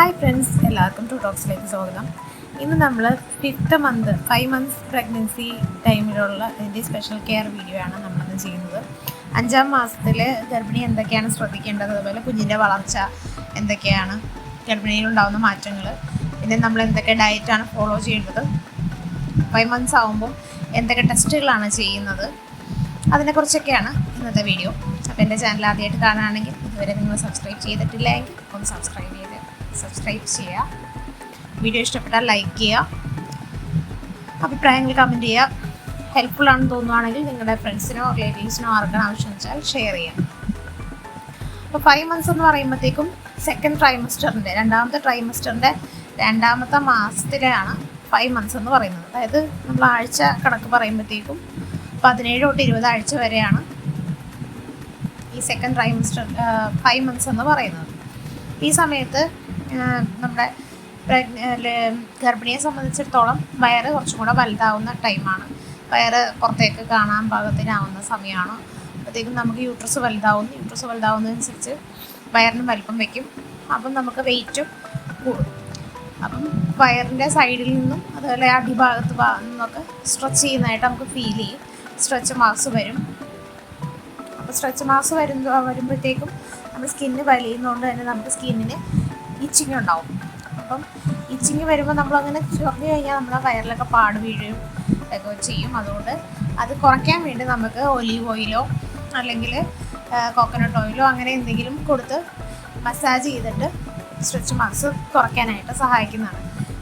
Hi friends എല്ലാവർക്കും two ടോക്സിലേക്ക് സ്വാഗതം. ഇന്ന് നമ്മൾ fifth month five months pregnancy ടൈമിലുള്ള ഇതിന്റെ സ്പെഷ്യൽ കെയർ വീഡിയോ ആണ് നമ്മളിന്ന് ചെയ്യുന്നത്. അഞ്ചാം മാസത്തിൽ ഗർഭിണി എന്തൊക്കെയാണ് ശ്രദ്ധിക്കേണ്ടത്? അതുപോലെ കുഞ്ഞിന്റെ വളർച്ച എന്തൊക്കെയാണ്? ഗർഭിണിയിലുണ്ടാകുന്ന മാറ്റങ്ങൾ പിന്നെ നമ്മൾ എന്തൊക്കെ ഡയറ്റാണ് ഫോളോ ചെയ്യേണ്ടത്? ഫൈവ് മന്ത്സ് ആകുമ്പോൾ എന്തൊക്കെ ടെസ്റ്റുകളാണ് ചെയ്യുന്നത്? അതിനെക്കുറിച്ചൊക്കെയാണ് ഇന്നത്തെ വീഡിയോ അപ്പോൾ എന്റെ ചാനൽ ആദ്യമായിട്ട് കാണുകയാണെങ്കിൽ ഇതുവരെ നിങ്ങൾ സബ്സ്ക്രൈബ് ചെയ്തിട്ടില്ല എങ്കിൽ ഒന്ന് സബ്സ്ക്രൈബ് ചെയ്ത് സബ്സ്ക്രൈബ് ചെയ്യുക. വീഡിയോ ഇഷ്ടപ്പെട്ടാൽ ലൈക്ക് ചെയ്യുക. അഭിപ്രായങ്ങൾ കമന്റ് ചെയ്യുക. ഹെൽപ്ഫുൾ ആണെന്ന് തോന്നുവാണെങ്കിൽ നിങ്ങളുടെ ഫ്രണ്ട്സിനോ റിലേറ്റീവ്സിനോ ആർക്കാണ് ആവശ്യം വെച്ചാൽ ഷെയർ ചെയ്യാം അപ്പോൾ ഫൈവ് മന്ത്സ് എന്ന് പറയുമ്പോഴത്തേക്കും സെക്കൻഡ് ട്രൈമസ്റ്ററിന്റെ രണ്ടാമത്തെ ട്രൈമസ്റ്ററിന്റെ രണ്ടാമത്തെ മാസത്തിലാണ് ഫൈവ് മന്ത്സ് എന്ന് പറയുന്നത്. അതായത് നമ്മൾ ആഴ്ച കണക്ക് പറയുമ്പോഴത്തേക്കും പതിനേഴ് തൊട്ട് ഇരുപത് ആഴ്ച വരെയാണ് ഈ സെക്കൻഡ് ട്രൈമസ്റ്റർ ഫൈവ് മന്ത്സ് എന്ന് പറയുന്നത്. ഈ സമയത്ത് നമ്മുടെ ഗർഭിണിയെ സംബന്ധിച്ചിടത്തോളം വയറ് കുറച്ചും കൂടെ വലുതാവുന്ന ടൈമാണ് വയറ് പുറത്തേക്ക് കാണാൻ പാകത്തിനാവുന്ന സമയമാണ് അപ്പോഴത്തേക്കും നമുക്ക് യൂട്രസ് വലുതാവുന്നു യൂട്രസ് വലുതാവുന്നതനുസരിച്ച് വയറിന് വലിപ്പം വയ്ക്കും അപ്പം നമുക്ക് വെയിറ്റും കൂടും. അപ്പം വയറിന്റെ സൈഡിൽ നിന്നും അതുപോലെ അടിഭാഗത്ത് നിന്നൊക്കെ സ്ട്രെച്ച് ചെയ്യുന്നതായിട്ട് നമുക്ക് ഫീൽ ചെയ്യും. സ്ട്രെച്ച് മാർക്സ് വരും. അപ്പോൾ സ്ട്രെച്ച് മാർക്സ് വരുന്ന വരുമ്പോഴത്തേക്കും നമ്മുടെ സ്കിന്ന് വലിയുന്നതുകൊണ്ട് തന്നെ നമുക്ക് സ്കിന്നിന് ഇച്ചിങ് ഉണ്ടാവും അപ്പം ഇച്ചിങ് വരുമ്പോൾ നമ്മളങ്ങനെ ചൊറിഞ്ഞു കഴിഞ്ഞാൽ നമ്മൾ വയറിലൊക്കെ പാട് വീഴും ഒക്കെ ചെയ്യും. അതുകൊണ്ട് അത് കുറയ്ക്കാൻ വേണ്ടി നമുക്ക് ഒലീവ് ഓയിലോ അല്ലെങ്കിൽ കോക്കനട്ട് ഓയിലോ അങ്ങനെ എന്തെങ്കിലും കൊടുത്ത് മസാജ് ചെയ്തിട്ട് സ്ട്രെച്ച് മാർക്സ് കുറയ്ക്കാനായിട്ട് സഹായിക്കുന്നതാണ്.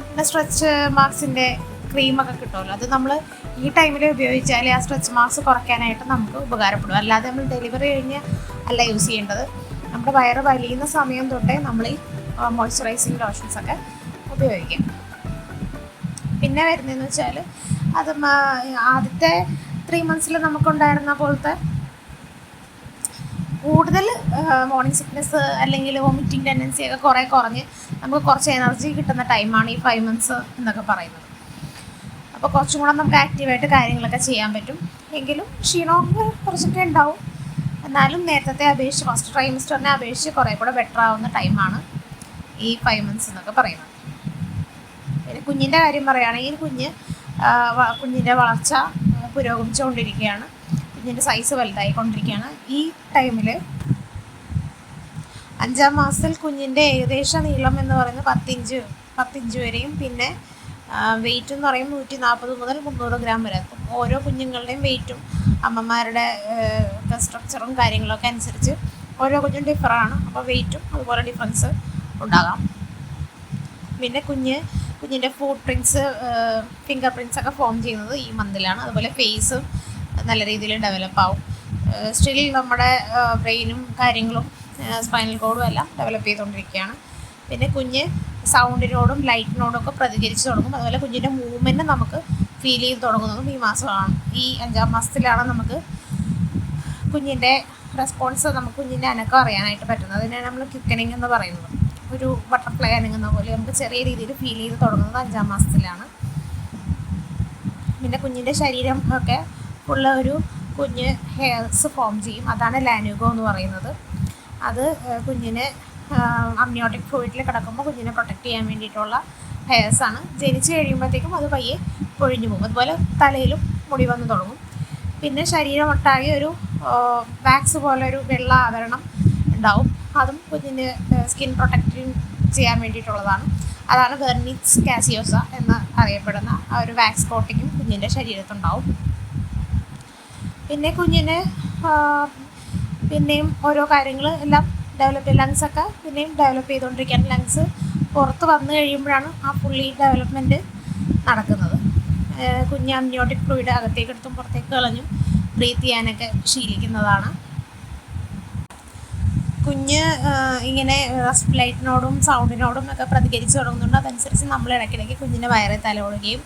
പിന്നെ സ്ട്രെച്ച് മാർക്സിന്റെ ക്രീമൊക്കെ കിട്ടുമല്ലോ അത് നമ്മൾ ഈ ടൈമിൽ ഉപയോഗിച്ചാൽ ആ സ്ട്രെച്ച് മാർക്സ് കുറയ്ക്കാനായിട്ട് നമുക്ക് ഉപകാരപ്പെടും. അല്ലാതെ നമ്മൾ ഡെലിവറി കഴിഞ്ഞ് അല്ല യൂസ് ചെയ്യേണ്ടത്. നമ്മുടെ വയറ് വലിയുന്ന സമയം തൊട്ടേ നമ്മൾ ഈ മോയ്സ്ചറൈസിങ് ലോഷൻസ് ഒക്കെ ഉപയോഗിക്കാം. പിന്നെ വരുന്നതെന്ന് വെച്ചാൽ അത് ആദ്യത്തെ ത്രീ മന്ത്സിൽ നമുക്കുണ്ടായിരുന്ന പോലത്തെ കൂടുതൽ മോർണിംഗ് സിക്നെസ് അല്ലെങ്കിൽ വോമിറ്റിംഗ് ടെൻഡൻസി ഒക്കെ കുറേ കുറഞ്ഞ് നമുക്ക് കുറച്ച് എനർജി കിട്ടുന്ന ടൈമാണ് ഈ ഫൈവ് മന്ത്സ് എന്നൊക്കെ പറയുന്നത്. അപ്പോൾ കുറച്ചും കൂടെ നമുക്ക് ആക്റ്റീവായിട്ട് കാര്യങ്ങളൊക്കെ ചെയ്യാൻ പറ്റും. എങ്കിലും ക്ഷീണമൊക്കെ കുറച്ചൊക്കെ ഉണ്ടാവും. എന്നാലും നേരത്തെ അപേക്ഷിച്ച് ഫസ്റ്റ് ട്രൈമിസ്റ്ററിനെ അപേക്ഷിച്ച് കുറേ കൂടെ ബെറ്റർ ആവുന്ന ടൈമാണ് ഈ ഫൈവ് മന്ത്സ് എന്നൊക്കെ പറയുന്നത്. പിന്നെ കുഞ്ഞിന്റെ കാര്യം പറയുകയാണെങ്കിൽ കുഞ്ഞ് കുഞ്ഞിന്റെ വളർച്ച പുരോഗമിച്ചുകൊണ്ടിരിക്കുകയാണ്. കുഞ്ഞിന്റെ സൈസ് വലുതായിക്കൊണ്ടിരിക്കുകയാണ്. ഈ ടൈമിൽ അഞ്ചാം മാസത്തിൽ കുഞ്ഞിന്റെ ഏകദേശ നീളം എന്ന് പറയുന്നത് പത്തിഞ്ച് പത്തിഞ്ച് വരെയും പിന്നെ വെയിറ്റ് എന്ന് പറയും നൂറ്റി നാൽപ്പത് മുതൽ മുന്നൂറ് ഗ്രാം വരെ. എത്തും ഓരോ കുഞ്ഞുങ്ങളുടെയും വെയിറ്റും അമ്മമാരുടെ സ്ട്രക്ചറും കാര്യങ്ങളൊക്കെ അനുസരിച്ച് ഓരോ കുഞ്ഞും ഡിഫറാണ് അപ്പോൾ വെയിറ്റും അതുപോലെ ഡിഫറൻസ് ഉണ്ടാകാം. പിന്നെ കുഞ്ഞ് കുഞ്ഞിന്റെ ഫുട് പ്രിൻസ് ഫിംഗർ പ്രിൻസ് ഒക്കെ ഫോം ചെയ്യുന്നത് ഈ മന്തിലാണ് അതുപോലെ ഫേസും നല്ല രീതിയിൽ ഡെവലപ്പ് ആവും. സ്റ്റിൽ നമ്മുടെ ബ്രെയിനും കാര്യങ്ങളും സ്പൈനൽ കോഡും എല്ലാം ഡെവലപ്പ് ചെയ്തുകൊണ്ടിരിക്കുകയാണ്. പിന്നെ കുഞ്ഞ് സൗണ്ടിനോടും ലൈറ്റിനോടും ഒക്കെ പ്രതികരിച്ച് തുടങ്ങും. അതുപോലെ കുഞ്ഞിന്റെ മൂവ്മെന്റ് നമുക്ക് ഫീൽ ചെയ്ത് തുടങ്ങുന്നതും ഈ മാസമാണ്. ഈ അഞ്ചാം മാസത്തിലാണ് നമുക്ക് കുഞ്ഞിന്റെ റെസ്പോൺസ് നമുക്ക് കുഞ്ഞിന്റെ അനക്കം അറിയാനായിട്ട് പറ്റുന്നത്. അതിനാണ് നമ്മൾ ക്വിക്കനിങ് എന്ന് പറയുന്നത്. ഒരു ബട്ടർഫ്ലൈ അനങ്ങുന്ന പോലെ നമുക്ക് ചെറിയ രീതിയിൽ ഫീൽ ചെയ്ത് തുടങ്ങുന്നത് അഞ്ചാം മാസത്തിലാണ്. പിന്നെ കുഞ്ഞിന്റെ ശരീരം ഒക്കെ ഉള്ള ഒരു കുഞ്ഞ് ഹെയർസ് ഫോം ചെയ്യും. അതാണ് ലാനുഗോ എന്ന് പറയുന്നത്. അത് കുഞ്ഞിന് അമ്നിയോട്ടിക് ഫ്ലൂയിഡിൽ കിടക്കുമ്പോൾ കുഞ്ഞിനെ പ്രൊട്ടക്റ്റ് ചെയ്യാൻ വേണ്ടിയിട്ടുള്ള ഹെയർസാണ് ജനിച്ചു കഴിയുമ്പോഴത്തേക്കും അത് പയ്യെ പൊഴിഞ്ഞു പോകും. അതുപോലെ തലയിലും മുടി വന്ന് തുടങ്ങും. പിന്നെ ശരീരം ഒട്ടാകെ ഒരു വാക്സ് പോലെ ഒരു വെള്ള ആവരണം ഉണ്ടാവും. അതും കുഞ്ഞിന് സ്കിൻ പ്രൊട്ടക്റ്റിങ് ചെയ്യാൻ വേണ്ടിയിട്ടുള്ളതാണ്. അതാണ് വെർണിക്സ് കാസിയോസ എന്ന് അറിയപ്പെടുന്ന ആ ഒരു വാക്സ് കോട്ടിങ്ങും കുഞ്ഞിന്റെ ശരീരത്തുണ്ടാവും. പിന്നെ കുഞ്ഞിന് പിന്നെയും ഓരോ കാര്യങ്ങൾ എല്ലാം ഡെവലപ്പ് ലങ്സ് ഒക്കെ പിന്നെയും ഡെവലപ്പ് ചെയ്തുകൊണ്ടിരിക്കാൻ ലങ്സ് പുറത്ത് വന്നു കഴിയുമ്പോഴാണ് ആ ഫുള്ളി ഡെവലപ്മെന്റ് നടക്കുന്നത്. കുഞ്ഞ് അമ്നിയോട്ടിക് ഫ്ലൂയിഡ് അകത്തേക്ക് എടുത്തും പുറത്തേക്ക് കളഞ്ഞും ബ്രീത്ത് ചെയ്യാനൊക്കെ ശീലിക്കുന്നതാണ്. കുഞ്ഞ് ഇങ്ങനെ ലൈറ്റിനോടും സൗണ്ടിനോടും ഒക്കെ പ്രതികരിച്ച് തുടങ്ങുന്നുണ്ട്. അതനുസരിച്ച് നമ്മൾ ഇടയ്ക്കിടയ്ക്ക് കുഞ്ഞിന്റെ വയറെ തലോടുകയും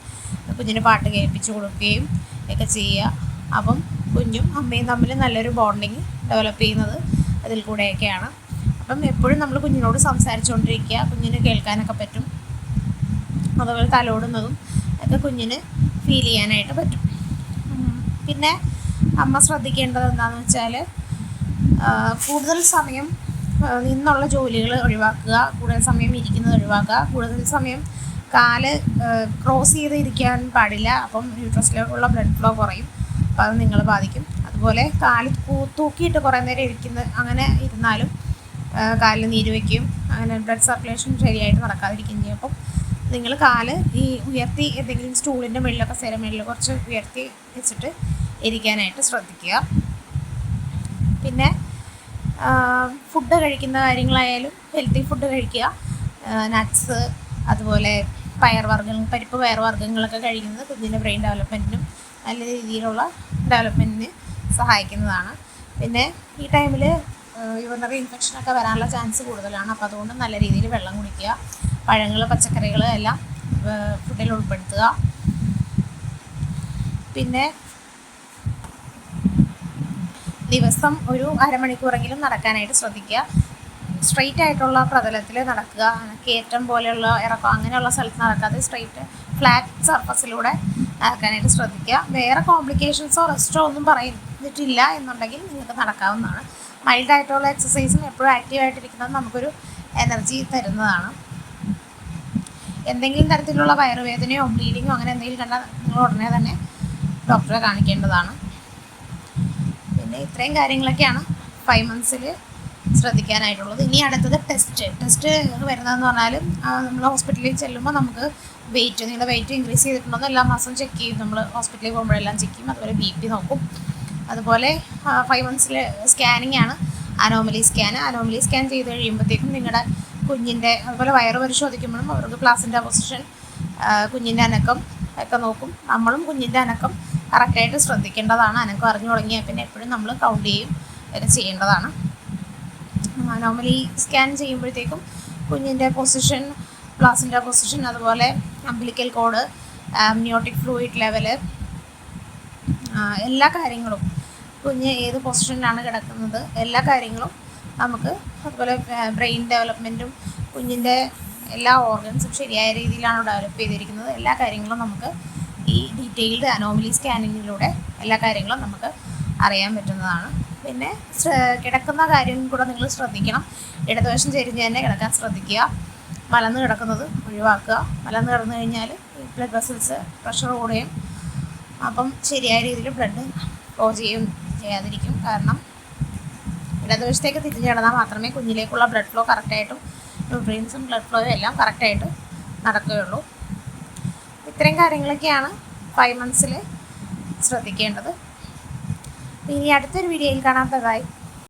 കുഞ്ഞിന് പാട്ട് കേൾപ്പിച്ചു കൊടുക്കുകയും ഒക്കെ ചെയ്യുക. അപ്പം കുഞ്ഞും അമ്മയും തമ്മിൽ നല്ലൊരു ബോണ്ടിങ് ഡെവലപ്പ് ചെയ്യുന്നത് അതിൽ കൂടെയൊക്കെയാണ്. അപ്പം എപ്പോഴും നമ്മൾ കുഞ്ഞിനോട് സംസാരിച്ചുകൊണ്ടിരിക്കുക കുഞ്ഞിന് കേൾക്കാനൊക്കെ പറ്റും. അതുപോലെ തലോടുന്നതും ഒക്കെ കുഞ്ഞിന് ഫീൽ ചെയ്യാനായിട്ട് പറ്റും. പിന്നെ അമ്മ ശ്രദ്ധിക്കേണ്ടത് എന്താണെന്ന് വെച്ചാൽ കൂടുതൽ സമയം നിന്നുള്ള ജോലികൾ ഒഴിവാക്കുക കൂടുതൽ സമയം ഇരിക്കുന്നത് ഒഴിവാക്കുക കൂടുതൽ സമയം കാൽ ക്രോസ് ചെയ്ത് ഇരിക്കാൻ പാടില്ല അപ്പം യൂട്രസിലേക്കുള്ള ബ്ലഡ് ഫ്ലോ കുറയും അപ്പോൾ അത് നിങ്ങളെ ബാധിക്കും. അതുപോലെ കാൽ തൂക്കിയിട്ട് കുറേ നേരം ഇരിക്കുന്ന അങ്ങനെ ഇരുന്നാലും കാലിൽ നീര് വയ്ക്കും അങ്ങനെ ബ്ലഡ് സർക്കുലേഷൻ ശരിയായിട്ട് നടക്കാതിരിക്കുകയും ചെയ്യും. അപ്പം നിങ്ങൾ കാൽ ഈ ഉയർത്തി എന്തെങ്കിലും സ്റ്റൂളിന്റെ മുകളിലൊക്കെ സ്ഥിരം മുകളിൽ കുറച്ച് ഉയർത്തി വെച്ചിട്ട് ഇരിക്കാനായിട്ട് ശ്രദ്ധിക്കുക. പിന്നെ ഫുഡ് കഴിക്കുന്ന കാര്യങ്ങളായാലും ഹെൽത്തി ഫുഡ് കഴിക്കുക. നട്ട്സ് അതുപോലെ പയർവർഗങ്ങൾ പരിപ്പ് പയർവർഗങ്ങളൊക്കെ കഴിക്കുന്നത് കുഞ്ഞിന്റെ ബ്രെയിൻ ഡെവലപ്മെന്റിനും നല്ല രീതിയിലുള്ള ഡെവലപ്മെന്റിന് സഹായിക്കുന്നതാണ്. പിന്നെ ഈ ടൈമിൽ യൂറിനറി ഇൻഫെക്ഷനൊക്കെ വരാനുള്ള ചാൻസ് കൂടുതലാണ്. അപ്പോൾ അതുകൊണ്ട് നല്ല രീതിയിൽ വെള്ളം കുടിക്കുക പഴങ്ങൾ പച്ചക്കറികൾ എല്ലാം ഫുഡിൽ ഉൾപ്പെടുത്തുക. പിന്നെ ദിവസം ഒരു അരമണിക്കൂറെങ്കിലും നടക്കാനായിട്ട് ശ്രദ്ധിക്കുക. സ്ട്രെയിറ്റ് ആയിട്ടുള്ള പ്രതലത്തിൽ നടക്കുക. കയറ്റം പോലെയുള്ള ഇറക്കം അങ്ങനെയുള്ള സ്ഥലത്ത് നടക്കാതെ സ്ട്രെയിറ്റ് ഫ്ലാറ്റ് സർഫസിലൂടെ നടക്കാനായിട്ട് ശ്രദ്ധിക്കുക. വേറെ കോംപ്ലിക്കേഷൻസോ റെസ്റ്റോ ഒന്നും പറയുന്നിട്ടില്ല എന്നുണ്ടെങ്കിൽ നിങ്ങൾക്ക് നടക്കാവുന്നതാണ്. മൈൽഡ് ആയിട്ടുള്ള എക്സസൈസും എപ്പോഴും ആക്റ്റീവായിട്ടിരിക്കുന്നത് നമുക്കൊരു എനർജി തരുന്നതാണ്. എന്തെങ്കിലും തരത്തിലുള്ള വയറുവേദനയോ ബ്ലീഡിങ്ങോ അങ്ങനെ എന്തെങ്കിലും കണ്ടാൽ നിങ്ങൾ ഉടനെ തന്നെ ഡോക്ടറെ കാണിക്കേണ്ടതാണ്. പിന്നെ ഇത്രയും കാര്യങ്ങളൊക്കെയാണ് ഫൈവ് മന്ത്സിൽ ശ്രദ്ധിക്കാനായിട്ടുള്ളത്. ഇനി അടുത്തത് ടെസ്റ്റ് ടെസ്റ്റ് വരുന്നതെന്ന് പറഞ്ഞാൽ നമ്മൾ ഹോസ്പിറ്റലിൽ ചെല്ലുമ്പോൾ നമുക്ക് വെയിറ്റ് നിങ്ങളുടെ വെയിറ്റ് ഇൻക്രീസ് ചെയ്തിട്ടുണ്ടോ എല്ലാ മാസവും ചെക്ക് ചെയ്യും. നമ്മൾ ഹോസ്പിറ്റലിൽ പോകുമ്പോഴെല്ലാം ചെക്ക് ചെയ്യും. അതുപോലെ ബി പി നോക്കും. അതുപോലെ ഫൈവ് മന്ത്സിൽ സ്കാനിങ് ആണ്. അനോമലി സ്കാൻ അനോമലി സ്കാൻ ചെയ്ത് കഴിയുമ്പോഴത്തേക്കും നിങ്ങളുടെ കുഞ്ഞിന്റെ അതുപോലെ വയറ് പരിശോധിക്കുമ്പോഴും അവർക്ക് പ്ലാസിന്റെ പൊസിഷൻ കുഞ്ഞിന്റെ അനക്കം ഒക്കെ നോക്കും. നമ്മളും കുഞ്ഞിന്റെ അനക്കം കറക്റ്റായിട്ട് ശ്രദ്ധിക്കേണ്ടതാണ്. അനക്കം അറിഞ്ഞു തുടങ്ങിയാൽ പിന്നെ എപ്പോഴും നമ്മൾ കൗണ്ട് ചെയ്യും ചെയ്യേണ്ടതാണ്. നോർമലി സ്കാൻ ചെയ്യുമ്പോഴത്തേക്കും കുഞ്ഞിന്റെ പൊസിഷൻ പ്ലാസിന്റെ പൊസിഷൻ അതുപോലെ umbilical cord amniotic fluid level എല്ലാ കാര്യങ്ങളും കുഞ്ഞ് ഏത് പൊസിഷനിലാണ് കിടക്കുന്നത് എല്ലാ കാര്യങ്ങളും നമുക്ക് അതുപോലെ ബ്രെയിൻ ഡെവലപ്മെന്റും കുഞ്ഞിന്റെ എല്ലാ ഓർഗൻസും ശരിയായ രീതിയിലാണ് ഡെവലപ്പ് ചെയ്തിരിക്കുന്നത്. എല്ലാ കാര്യങ്ങളും നമുക്ക് ഈ ഡീറ്റെയിൽഡ് അനോമലി സ്കാനിങ്ങിലൂടെ എല്ലാ കാര്യങ്ങളും നമുക്ക് അറിയാൻ പറ്റുന്നതാണ്. പിന്നെ കിടക്കുന്ന കാര്യം കൂടെ നിങ്ങൾ ശ്രദ്ധിക്കണം. ഇടതുവശം ചെരിഞ്ഞ് തന്നെ കിടക്കാൻ ശ്രദ്ധിക്കുക. മലന്ന് കിടക്കുന്നത് ഒഴിവാക്കുക. മലന്ന് കിടന്നു കഴിഞ്ഞാൽ ബ്ലഡ് വെസൽസ് പ്രഷർ കൂടുകയും അപ്പം ശരിയായ രീതിയിൽ ബ്ലഡ് ഫ്ലോ ചെയ്യും ചെയ്യാതിരിക്കും. കാരണം ഇടതുവശത്തേക്ക് തിരിഞ്ഞ് കിടന്നാൽ മാത്രമേ കുഞ്ഞിലേക്കുള്ള ബ്ലഡ് ഫ്ലോ കറക്റ്റായിട്ടും ന്യൂട്രിയൻസും ബ്ലഡ് ഫ്ലോയും എല്ലാം കറക്റ്റായിട്ട് നടക്കുകയുള്ളൂ. ഇത്രയും കാര്യങ്ങളൊക്കെയാണ് ഫൈവ് മന്ത്സിൽ ശ്രദ്ധിക്കേണ്ടത്. ഇനി അടുത്തൊരു വീഡിയോയിൽ കാണാത്തതായി